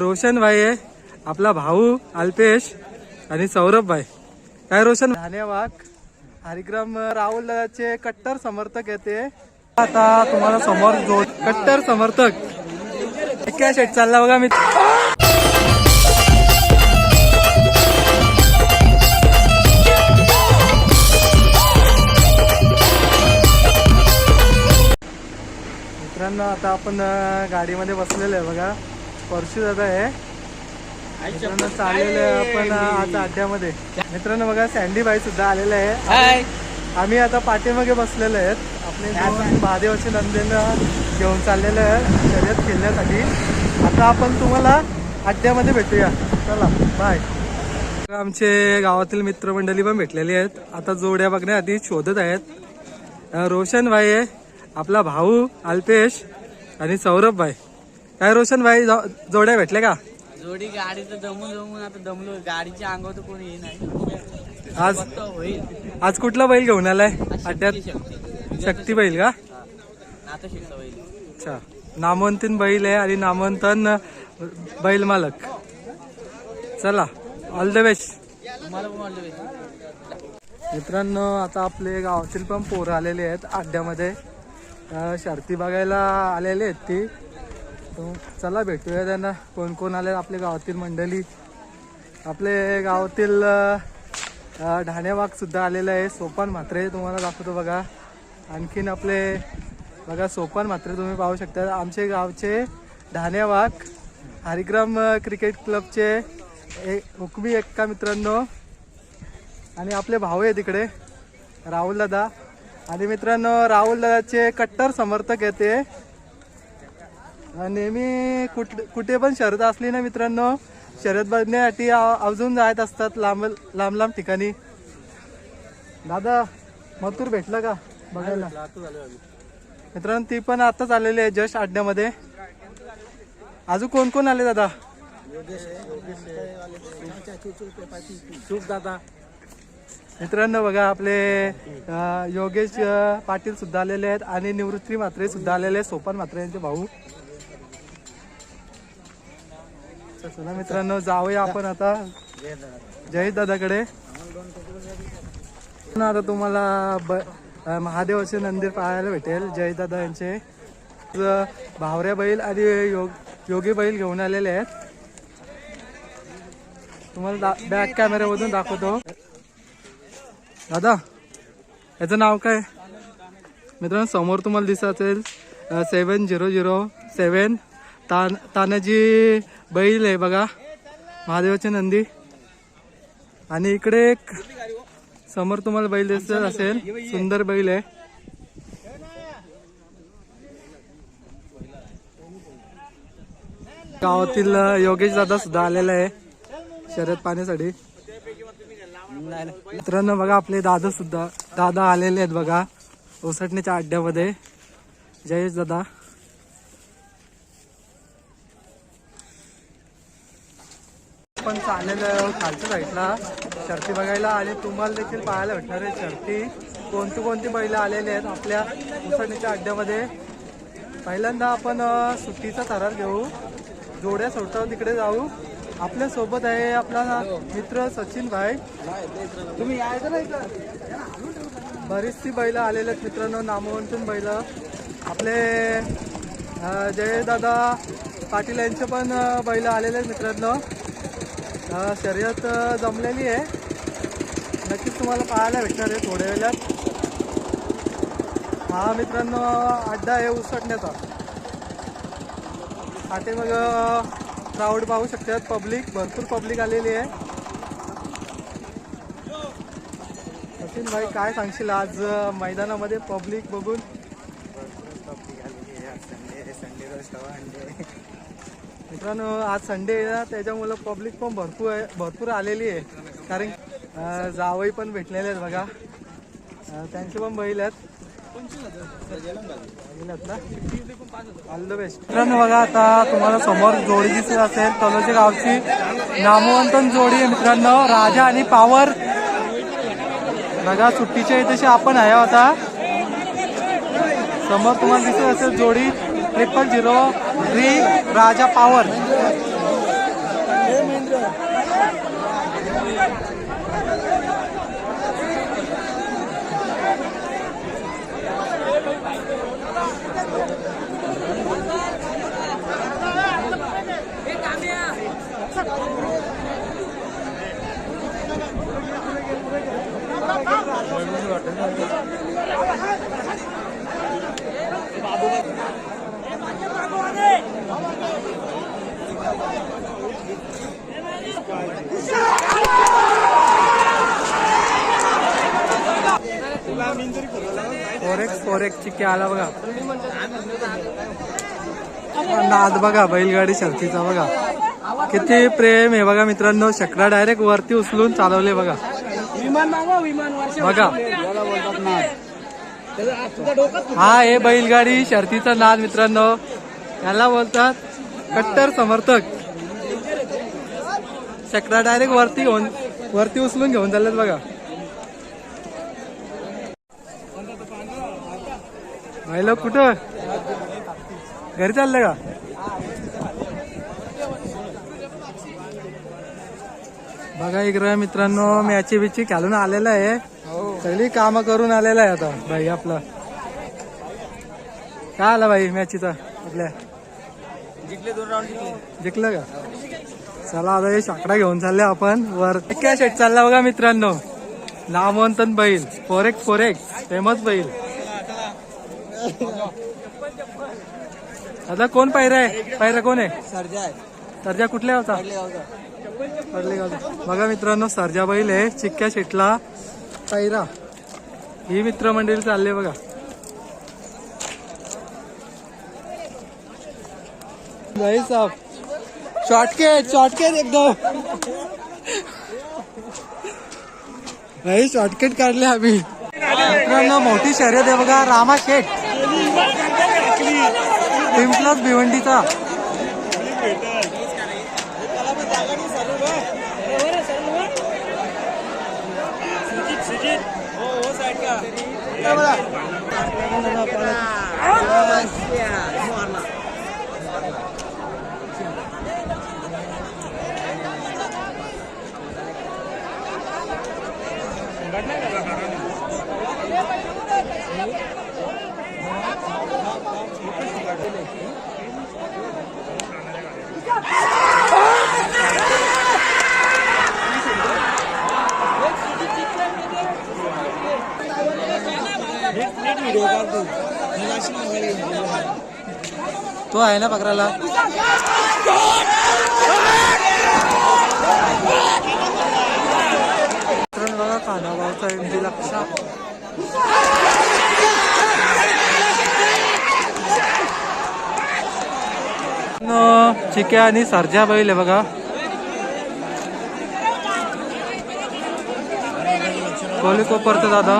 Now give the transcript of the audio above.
रोशन भाई आहे आपला भाऊ अल्पेश आणि सौरभ भाई. काय रोशन? धन्यवाद. हरिग्राम राहुलचे कट्टर समर्थक येते आता तुम्हाला समोर जोड कट्टर समर्थक. काय शेट चालला बघा मी मित्रांनो आता आपण गाडीमध्ये बसलेलो आहे बघा. परशू दादा आहे. मित्रांनो चाललेलो आहे आपण आता अड्ड्यामध्ये. मित्रांनो बघा सँडी बाई सुद्धा आलेले आहे आम्ही आता पाठीमागे बसलेले आहेत. आपले महादेवाचे नंदेन घेऊन चाललेले आहे शर्यत खेळण्यासाठी. आता आपण तुम्हाला अड्ड्यामध्ये भेटूया. चला बाय आमचे गावातील मित्रमंडळी पण भेटलेली आहेत. आता जोड्या बघण्यासाठी शोधत आहेत. रोशन भाई आहे आपला भाऊ अल्पेश आणि सौरभ भाई. काय रोशन भाई जोड्या भेटल्या का? जोडी गाडीचं दमून दमून आता दमलो. गाडीच्या अंगावर तर कोणी ये नाही. आज होईल. आज कुठला बैल घेऊन आलाय? अड्ड्यात शक्ती. बैल का? आता अच्छा. नामांतन बैल आहे आणि नामांतन बैल मालक. चला ऑल द बेस्ट तुम्हाला पण वाटलं पाहिजे मित्रांनो आता आपले गावातील पण पोरं आलेले आहेत अड्ड्यामध्ये. शर्ती बघायला आलेले आहेत ती. तर चला भेटूया त्यांना. कोण कोण आले आपल्या गावातील मंडळी? आपले गावातील अं, सुद्धा आलेलं आहे. सोपान म्हात्रे तुम्हाला दाखवतो बघा. आणखीन आपले बघा सोपान म्हात्रे तुम्ही पाहू शकता. आमचे गावचे ढाणेबाग हरिग्राम क्रिकेट क्लबचे ए हुकमी एक्का मित्रांनो. आणि आपले भाऊ आहे तिकडे राहुल दादा. आणि मित्रांनो राहुल दादाचे कट्टर समर्थक येते नेहमी कुठ कुठे पण शर्यत असली ना मित्रांनो शर्यत बघण्यासाठी अजून जायत असतात लांब लांब लांब ठिकाणी. दादा मथुर भेटला का? बघायला. मित्रांनो ती पण आताच आलेली आहे जस्ट आड्ड्यामध्ये. अजून कोण कोण आले दादा? दादा मित्रांनो बघा आपले योगेश पाटील सुद्धा आलेले आहेत आणि निवृत्ती म्हात्रे सुद्धा आलेले आहेत सोपान म्हात्रे यांचे भाऊ. चला मित्रांनो जाऊया आपण आता जय दादाकडे. आता तुम्हाला ब- महादेवाचे मंदिर पाहायला भेटेल जय दादा यांचे. भावऱ्या बैल आणि योग योगी बैल घेऊन आलेले आहेत. तुम्हाला दा- बॅक कॅमेऱ्यामधून दाखवतो. दादा याचं नाव काय? मित्रांनो समोर तुम्हाला दिसत असेल सेवन झिरो झिरो सेवन तान तानाजी बैल आहे बघा. महादेवाची नंदी. आणि इकडे एक समोर तुम्हाला बैल दिसत असेल. सुंदर बैल आहे. गावातील योगेश दादा सुद्धा आलेला आहे शर्यत पाण्यासाठी मित्रांनो बघा आपले दादा सुद्धा दादा आलेले आहेत बघा. ओसटण्याच्या अड्ड्यामध्ये. जयेश दादा. पण चाललेलं आहे खालच्या साईडला. शर्ती बघायला आणि तुम्हाला देखील पाहायला भेटणार आहे शर्ती. कोणती कोणती बैलं आलेले आहेत आपल्या ओसटण्याच्या अड्ड्यामध्ये. पहिल्यांदा आपण सुट्टीचा थरार घेऊ. जोड्या सोडता तिकडे जाऊ. आपल्यासोबत आहे आपला मित्र सचिन भाई. तुम्ही यायचं नाही का बरीचशी बैल आलेले आहेत मित्रांनो नामवंतून बैल. आपले जयदादा पाटील यांचे पण बैल आलेले आहेत मित्रांनो. शर्यत जमलेली आहे. नक्कीच तुम्हाला पाहायला भेटणार आहे थोड्या वेळात. हा मित्रांनो अड्डा आहे उसटण्याचा. आते मग क्राऊड पाहू शकतात पब्लिक भरपूर पब्लिक आलेली आहे. सचिन भाई काय सांगशील आज मैदानामध्ये पब्लिक बघून? मित्रांनो आज संडे आहे ना त्याच्यामुळं पब्लिक पण भरपूर आहे भरपूर आलेली आहे. कारण जावई पण भेटलेले आहेत बघा. त्यांचे पण बैल आहेत. ऑल द बेस्ट मित्रांनो बघा आता तुम्हाला समोर जोडी दिसत असेल तलोच्या गावची नामवंतन जोडी आहे मित्रांनो राजा आणि पावर. बघा सुट्टीच्या इथेशी आपण आहे आता. समोर तुम्हाला दिसत असेल जोडी triple zero three Raja power. Forex forex चिक्के आला बघा. नाद बघा बैलगाडी शर्तीचा बघा. किती प्रेम आहे बघा मित्रांनो. शकरा डायरेक्ट वरती उचलून चालवले बघा. बघा. हा हे बैलगाडी शर्तीचा नाद मित्रांनो. याला बोलतात कट्टर समर्थक. शकरा डायरेक्ट वरती घेऊन वरती उचलून घेऊन चाललेत बघा. महिला कुठं? घरी चाललं का? बघा इकडे मित्रांनो मॅची बिची घालून आलेला आहे. सगळी कामं करून आलेला आहे आता भाई आपला. काय आला भाई मॅचीचा आपल्या? जिंकले दोन राऊंड जिंकले. जिंकलं का? चला आता हे शाकडा घेऊन चालले आपण. वर काय शेट चालला बघा मित्रांनो. नामवंतन बैल. फोरेक्स फोरेक्स फेमस बैल. आता कोण पायरा आहे? पायरा कोण आहे? सर्जा आहे. सर्जा कुठल्या होता बघा मित्रांनो सर्जा बैल आहे. चिक्क्या शेटला पायरा. ही मित्रमंडळी चालले बघा. भाई साहब। शॉर्टकट शॉर्टकट एकदम भाई शॉर्टकट काढले आम्ही मित्रांनो मोठी शर्यत आहे बघा रामा शेठ। प्लस भिवंडीचा तो आहे ना पकडायला? मित्रांनो बघा कानागावचा एमजी लक्षा चिके आणि सर्जा बैल आहे बघा. कोली कोपरचं दादा.